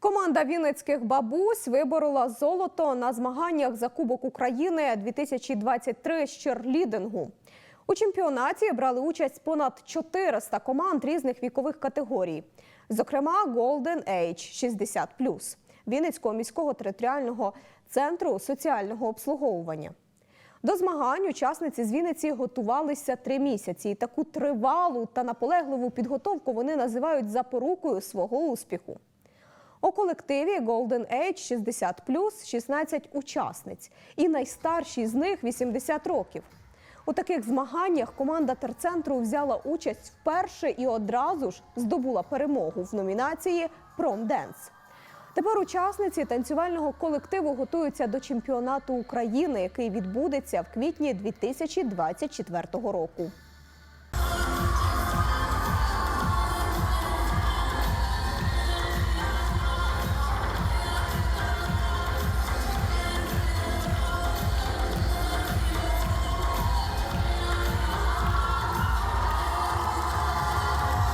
Команда Вінницьких бабусь виборола золото на змаганнях за Кубок України 2023 з черлідингу. У чемпіонаті брали участь понад 400 команд різних вікових категорій, зокрема Golden Age 60+, Вінницького міського територіального центру соціального обслуговування. До змагань учасниці з Вінниці готувалися три місяці. І таку тривалу та наполегливу підготовку вони називають запорукою свого успіху. У колективі Golden Age 60 16 учасниць, і найстаршій з них 80 років. У таких змаганнях команда терцентру взяла участь вперше і одразу ж здобула перемогу в номінації Промденс. Тепер учасниці танцювального колективу готуються до чемпіонату України, який відбудеться в квітні 2024 року.